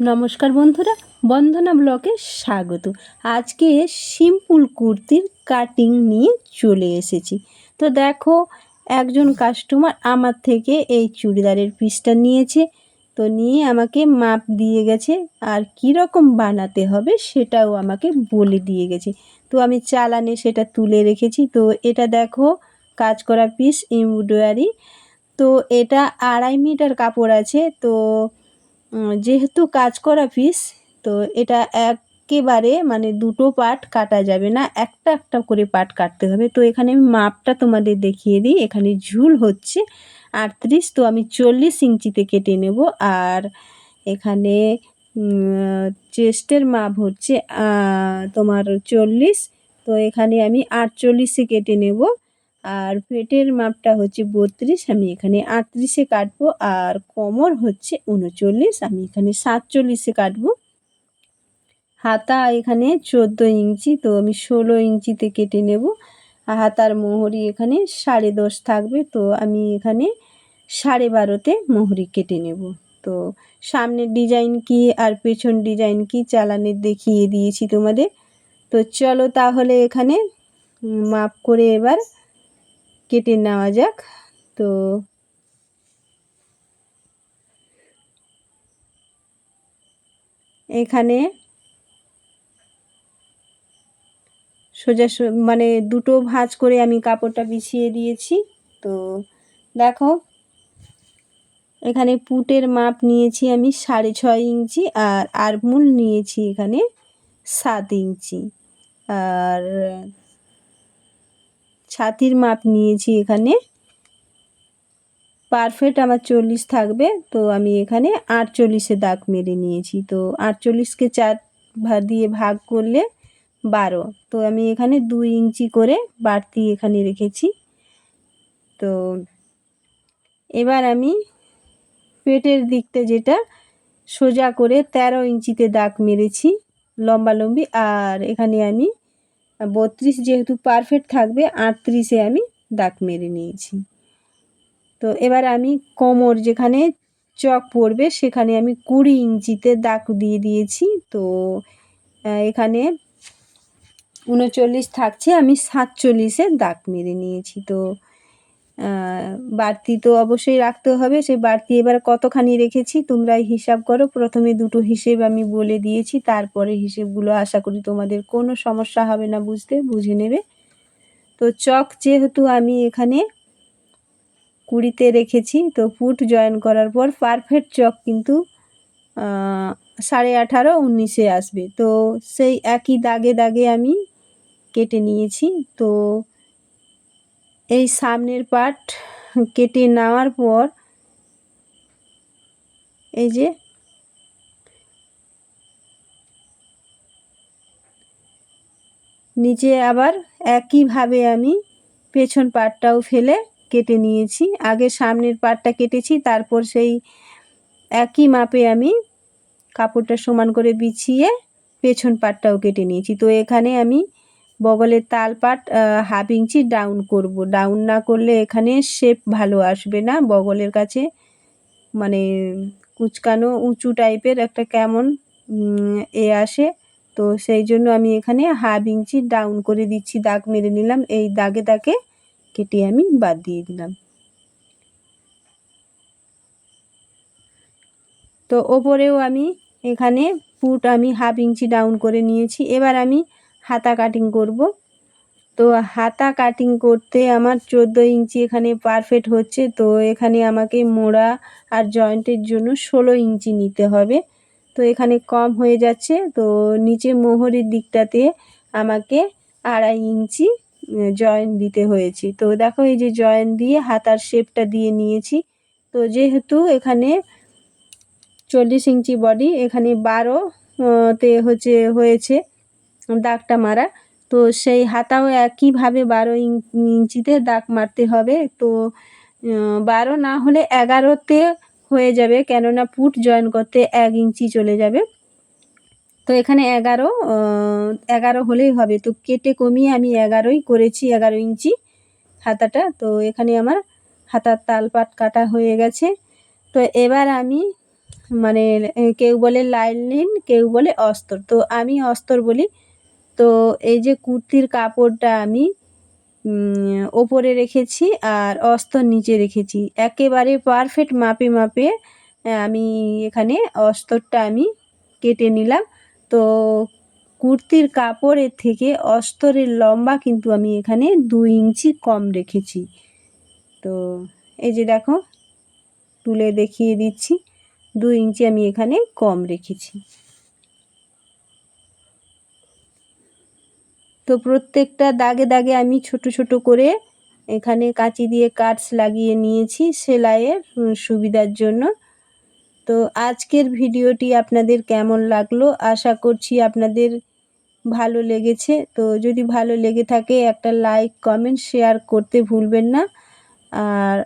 নমস্কার বন্ধুরা বন্ধনা ব্লকে স্বাগত। আজকে সিম্পল কুর্তির কাটিং নিয়ে চলে এসেছি। তো দেখো, একজন কাস্টমার আমার থেকে এই চুড়িদারের পিসটা নিয়েছে। তো নিয়ে আমাকে মাপ দিয়ে গেছে, আর কীরকম বানাতে হবে সেটাও আমাকে বলে দিয়ে গেছে। তো আমি চালানে সেটা তুলে রেখেছি। তো এটা দেখো, কাজ করা পিস এমব্রয়ডারি তো এটা আড়াই মিটার কাপড় আছে। তো যেহেতু কাজ করা পিস তো এটা একেবারে মানে দুটো পার্ট কাটা যাবে না, একটা একটা করে পার্ট কাটতে হবে। তো এখানে আমি মাপটা তোমাদের দেখিয়ে দিই। এখানে ঝুল হচ্ছে আটত্রিশ, তো আমি চল্লিশ ইঞ্চিতে কেটে নেব। আর এখানে চেস্টের মাপ হচ্ছে তোমার চল্লিশ, তো এখানে আমি আটচল্লিশে কেটে নেব। আর পেটের মাপটা হচ্ছে বত্রিশ, আমি এখানে আটত্রিশে কাটবো। আর কোমর হচ্ছে উনচল্লিশ, আমি এখানে সাতচল্লিশে কাটবো। হাতা এখানে চোদ্দ ইঞ্চি, তো আমি ষোলো ইঞ্চিতে কেটে নেব। আর হাতার মোহরি এখানে সাড়ে দশ থাকবে, তো আমি এখানে সাড়ে বারোতে মোহরি কেটে নেব। তো সামনের ডিজাইন কি আর পেছন ডিজাইন কি চালানের দেখিয়ে দিয়েছি তোমাদের। তো চলো তাহলে এখানে মাপ করে এবার কেটে নেওয়া যাক। তো এখানে সোজা মানে দুটো ভাঁজ করে আমি কাপড়টা বিছিয়ে দিয়েছি। তো দেখো, এখানে পুটের মাপ নিয়েছি আমি সাড়ে ছয় ইঞ্চি আর আরমুল নিয়েছি এখানে সাত ইঞ্চি। আর ছাতির মাপ নিয়েছি এখানে। পারফেক্ট আমার চল্লিশ থাকবে, তো আমি এখানে আটচল্লিশে দাগ মেরে নিয়েছি। তো আটচল্লিশকে চার দিয়ে ভাগ করলে বারো। তো আমি এখানে দুই ইঞ্চি করে বাড়তি এখানে রেখেছি। তো এবার আমি পেটের দিকটা যেটা সোজা করে ১৩ ইঞ্চিতে দাগ মেরেছি লম্বালম্বি, আর এখানে আমি বত্রিশ যেহেতু পারফেক্ট থাকবে, আটত্রিশে আমি দাগ মেরে নিয়েছি। তো এবার আমি কোমর যেখানে চক পড়বে, সেখানে আমি কুড়ি ইঞ্চিতে দাগ দিয়ে দিয়েছি। তো এখানে উনচল্লিশ থাকছে, আমি সাতচল্লিশে দাগ মেরে নিয়েছি। তো বাড়তি তো অবশ্যই রাখতে হবে। সেই বাড়তি এবার কতখানি রেখেছি তোমরা হিসাব করো। প্রথমে দুটো হিসেব আমি বলে দিয়েছি, তারপরে হিসেবগুলো আশা করি তোমাদের কোনো সমস্যা হবে না বুঝতে, বুঝে নেবে। তো চক যেহেতু আমি এখানে কুড়িতে রেখেছি, তো ফুট জয়েন করার পর পারফেক্ট চক কিন্তু সাড়ে আঠারো, উনিশে আসবে। তো সেই একই দাগে দাগে আমি কেটে নিয়েছি। তো এই সামনের পার্ট কেটে নেওয়ার পর এই যে নিচে আবার একইভাবে আমি পেছন পাটটাও ফেলে কেটে নিয়েছি। আগে সামনের পাটটা কেটেছি, তারপর সেই একই মাপে আমি কাপড়টা সমান করে বিছিয়ে পেছন পাটটাও কেটে নিয়েছি। তো এখানে আমি বগলের তাল পাট হাফ ইঞ্চি ডাউন করব। ডাউন না করলে এখানে শেপ ভালো আসবে না। বগলের কাছে মানে কুচকানো উঁচু টাইপের একটা কেমন এ আসে। তো সেই জন্য আমি এখানে হাফ ইঞ্চি ডাউন করে দিচ্ছি, দাগ মেরে নিলাম। এই দাগে দাগে কেটে আমি বাদ দিয়ে দিলাম। তো ওপরেও আমি এখানে পুট আমি হাফ ইঞ্চি ডাউন করে নিয়েছি। এবার আমি হাতা কাটিং করব। তো হাতা কাটিং করতে আমার চোদ্দ ইঞ্চি এখানে পারফেক্ট হচ্ছে। তো এখানে আমাকে মোড়া আর জয়েন্টের জন্য ষোলো ইঞ্চি নিতে হবে। তো এখানে কম হয়ে যাচ্ছে। তো নিচে মোহরের দিকটাতে আমাকে আড়াই ইঞ্চি জয়েন্ট দিতে হয়েছে। তো দেখো এই যে জয়েন্ট দিয়ে হাতার শেপটা দিয়ে নিয়েছি। তো যেহেতু এখানে চল্লিশ ইঞ্চি বডি এখানে বারো তে হচ্ছে, হয়েছে। দাগটা মারা। তো সেই হাতাও একইভাবে বারো ইঞ্চিতে দাগ মারতে হবে। তো বারো না হলে এগারোতে হয়ে যাবে, কেননা পুট জয়েন করতে এক ইঞ্চি চলে যাবে। তো এখানে এগারো এগারো হলেই হবে। তো কেটে কমিয়ে আমি এগারোই করেছি, এগারো ইঞ্চি হাতাটা। তো এখানে আমার হাতার তালপাট কাটা হয়ে গেছে। তো এবার আমি মানে কেউ বলে লাইনিং কেউ বলে অস্তর। তো আমি অস্তর বলি তো এই যে কুর্তির কাপড়টা আমি ওপরে রেখেছি আর অস্তর নিচে রেখেছি। একেবারে পারফেক্ট মাপে মাপে আমি এখানে অস্তরটা আমি কেটে নিলাম। তো কুর্তির কাপড়ের থেকে অস্তরের লম্বা কিন্তু আমি এখানে দুই ইঞ্চি কম রেখেছি। তো এই যে দেখো, তুলে দেখিয়ে দিচ্ছি দু ইঞ্চি আমি এখানে কম রেখেছি। তো প্রত্যেকটা দাগে দাগে আমি ছোট ছোট করে এখানে কাঁচি দিয়ে কাটস লাগিয়ে নিয়েছি সেলাইয়ের সুবিধার জন্য। তো আজকের ভিডিওটি আপনাদের কেমন লাগল? আশা করছি আপনাদের ভালো লেগেছে। তো যদি ভালো লেগে থাকে একটা লাইক, কমেন্ট, শেয়ার করতে ভুলবেন না। আর